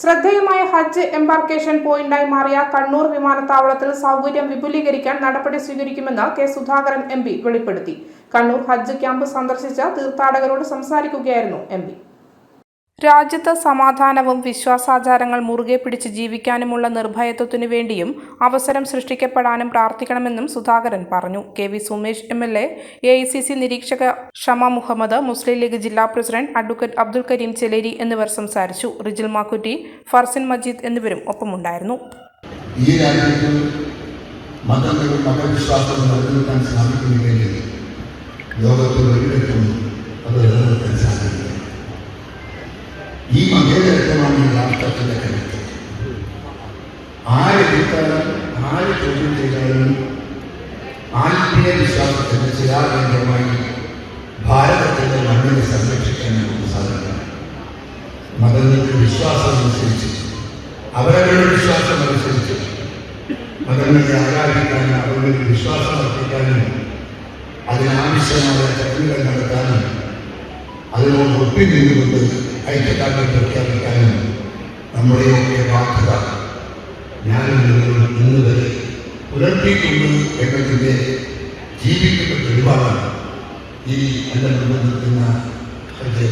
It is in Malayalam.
ശ്രദ്ധേയമായ ഹജ്ജ് എംബാർക്കേഷൻ പോയിന്റായി മാറിയ കണ്ണൂർ വിമാനത്താവളത്തിൽ സൗകര്യം വിപുലീകരിക്കാൻ നടപടി സ്വീകരിക്കുമെന്ന് കെ സുധാകരൻ എം വെളിപ്പെടുത്തി. കണ്ണൂർ ഹജ്ജ് ക്യാമ്പ് സന്ദർശിച്ച തീർത്ഥാടകരോട് സംസാരിക്കുകയായിരുന്നു എം രാജ്യത്ത് സമാധാനവും വിശ്വാസാചാരങ്ങൾ മുറുകെ പിടിച്ച് ജീവിക്കാനുമുള്ള നിർഭയത്വത്തിനു വേണ്ടിയും അവസരം സൃഷ്ടിക്കപ്പെടാനും പ്രാർത്ഥിക്കണമെന്നും സുധാകരൻ പറഞ്ഞു. K V Sumesh M L A A I C C നിരീക്ഷക ഷമ മുഹമ്മദ് മുസ്ലിം ലീഗ് ജില്ലാ പ്രസിഡന്റ് അഡ്വക്കേറ്റ് അബ്ദുൽ കരീം ചെലേരി എന്നിവർ സംസാരിച്ചു. റിജിൽ മാക്കുറ്റി ഫർസിൻ മജീദ് എന്നിവരും ഒപ്പമുണ്ടായിരുന്നു. ഈ മതങ്ങളും മതവിശ്വാസവും നിലനിർത്താൻ സാധിക്കുന്നില്ലെങ്കിൽ ലോകത്തിൽ ഒരിടത്തും ഈ വിജയചരിത്രമാണ് ഈ രാഷ്ട്രത്തിന്റെ കരുത്ത്. ആര് എതിർത്താലും ആര് ചോദ്യം ചെയ്താലും ആത്മീയ വിശ്വാസത്തിന്റെ ശിലാകേന്ദ്രമായി ഭാരതത്തിന്റെ മണ്ണിനെ സംരക്ഷിക്കാൻ നമുക്ക് സാധിക്കണം മതങ്ങളുടെ വിശ്വാസം അനുസരിച്ച് അവരവരുടെ വിശ്വാസം അനുസരിച്ച് മതങ്ങളെ ആരാധിക്കാനും അവരുടെ വിശ്വാസം അർപ്പിക്കാനും അതിനാവശ്യമായ ചടങ്ങുകൾ നടത്താനും അതിനോട് ഒപ്പിനിന്നുകൊണ്ട് ഐക്യദാർഢ്യം പ്രഖ്യാപിക്കാനും നമ്മുടെയൊക്കെ ബാധ്യത. ഞാനും നിങ്ങളും ഇന്ന് വരെ പുലർത്തിയിട്ടുണ്ട് എന്നതിന്റെ ജീവിക്കുന്ന തെളിവാണ് ഈ എന്നെ നിർബന്ധിക്കുന്ന ഹജ്ജ്